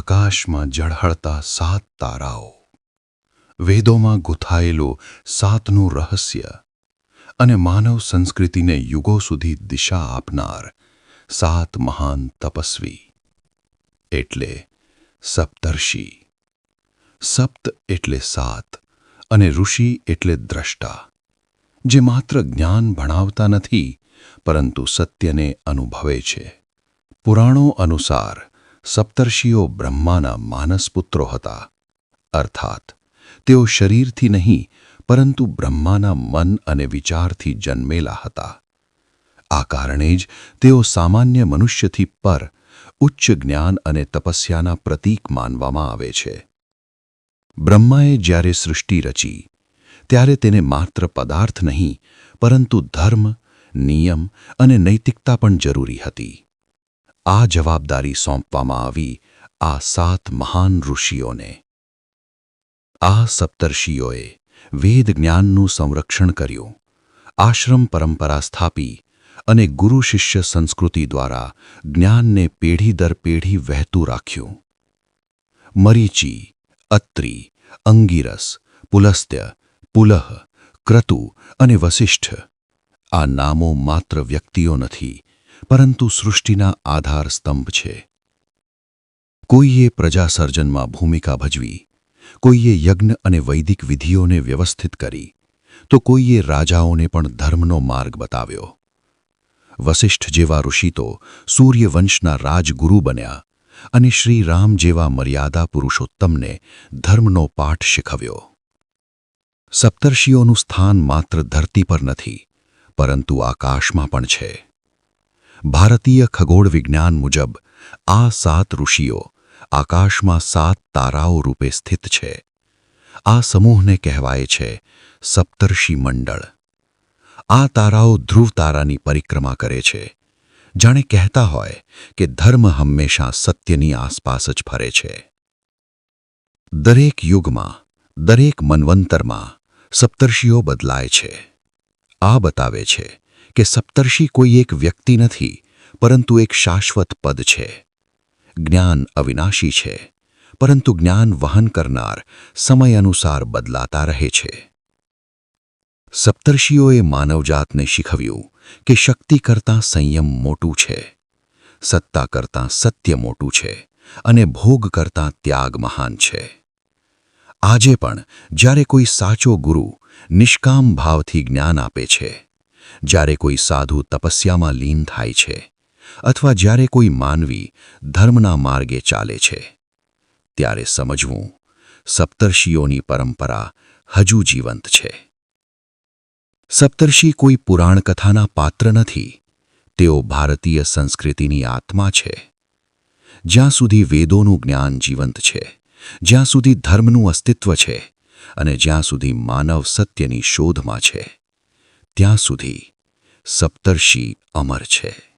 આકાશમાં ઝળહળતા સાત તારાઓ. વેદોમાં ગૂંથાયેલું સાતનું રહસ્ય અને માનવ સંસ્કૃતિને યુગો સુધી દિશા આપનાર સાત મહાન તપસ્વી. એટલે સપ્તર્ષિ. સપ્ત એટલે સાત અને ઋષિ એટલે દ્રષ્ટા, જે માત્ર જ્ઞાન ભણાવતા નથી, પરંતુ સત્યને અનુભવે છે. પુરાણો અનુસાર સપ્તર્ષિઓ બ્રહ્માના માનસપુત્રો હતા. અર્થાત, તેઓ શરીરથી નહીં, પરંતુ બ્રહ્માના મન અને વિચારથી જન્મેલા હતા. આ કારણે જ તેઓ સામાન્ય મનુષ્યથી પર ઉચ્ચ જ્ઞાન અને તપસ્યાના પ્રતીક માનવામાં આવે છે. બ્રહ્માએ જ્યારે સૃષ્ટિ રચી, ત્યારે તેને માત્ર પદાર્થ નહીં, પરંતુ ધર્મ, નિયમ અને નૈતિકતા પણ જરૂરી હતી. આ જવાબદારી સોંપવામાં આવી આ સાત મહાન ઋષિઓને. આ સપ્તર્ષિઓએ વેદ જ્ઞાનનું સંરક્ષણ કર્યું, આશ્રમ પરંપરા સ્થાપી અને ગુરુ શિષ્ય સંસ્કૃતિ દ્વારા જ્ઞાનને પેઢી દર પેઢી વહેતું રાખ્યું. મરીચી, અત્રિ, અંગીરસ, પુલસ્ત્ય, પુલહ, ક્રતુ અને વસિષ્ઠ આ નામો માત્ર વ્યક્તિઓ નથી પરંતુ સૃષ્ટિના આધાર સ્તંભ છે. કોઈએ પ્રજાસર્જનમાં ભૂમિકા ભજવી, કોઈએ યજ્ઞ અને વૈદિક વિધિઓને વ્યવસ્થિત કરી, તો કોઈએ રાજાઓને પણ ધર્મનો માર્ગ બતાવ્યો. વસિષ્ઠ જેવા ઋષિ તો સૂર્યવંશના રાજગુરુ બન્યા અને શ્રી રામ જેવા મર્યાદા પુરુષોત્તમને ધર્મનો પાઠ શીખવ્યો. સપ્તર્ષિઓનું સ્થાન માત્ર ધરતી પર નથી, પરંતુ આકાશમાં પણ છે. ભારતીય ખગોળ વિજ્ઞાન મુજબ, આ સાત ઋષિઓ આકાશમાં સાત તારાઓ રૂપે સ્થિત છે. આ સમૂહને કહેવાય છે સપ્તર્ષિ મંડળ. આ તારાઓ ધ્રુવ તારાની પરિક્રમા કરે છે. જાણે કહેતા હોય કે ધર્મ હંમેશા સત્યની આસપાસ જ ફરે છે. દરેક યુગમાં, દરેક મન્વંતરમાં સપ્તર્ષિઓ બદલાય છે. આ બતાવે છે કે સપ્તર્ષિ કોઈ એક વ્યક્તિ નથી, પરંતુ એક શાશ્વત પદ છે. જ્ઞાન અવિનાશી છે, પરંતુ જ્ઞાન વહન કરનાર સમય અનુસાર બદલાતા રહે છે. સપ્તર્ષિઓએ માનવજાતને શીખવ્યું કે શક્તિ કરતાં સંયમ મોટું છે, સત્તા કરતાં સત્ય મોટું છે અને ભોગ કરતાં ત્યાગ મહાન છે. આજે પણ જ્યારે કોઈ સાચો ગુરુ નિષ્કામ ભાવથી જ્ઞાન આપે છે જ્યારે કોઈ સાધુ તપસ્યામાં લીન થાય છે અથવા જ્યારે કોઈ માનવી ધર્મના માર્ગે ચાલે છે, ત્યારે સમજવું સપ્તર્ષિઓની પરંપરા હજુ જીવંત છે. સપ્તર્ષિ કોઈ પુરાણ કથાના પાત્ર નથી, તેઓ ભારતીય સંસ્કૃતિની આત્મા છે. જ્યાં સુધી વેદોનું જ્ઞાન જીવંત છે, જ્યાં સુધી ધર્મનું અસ્તિત્વ છે અને જ્યાં સુધી માનવ સત્યની શોધમાં છે. ત્યાં સુધી સપ્તર્ષિ અમર છે.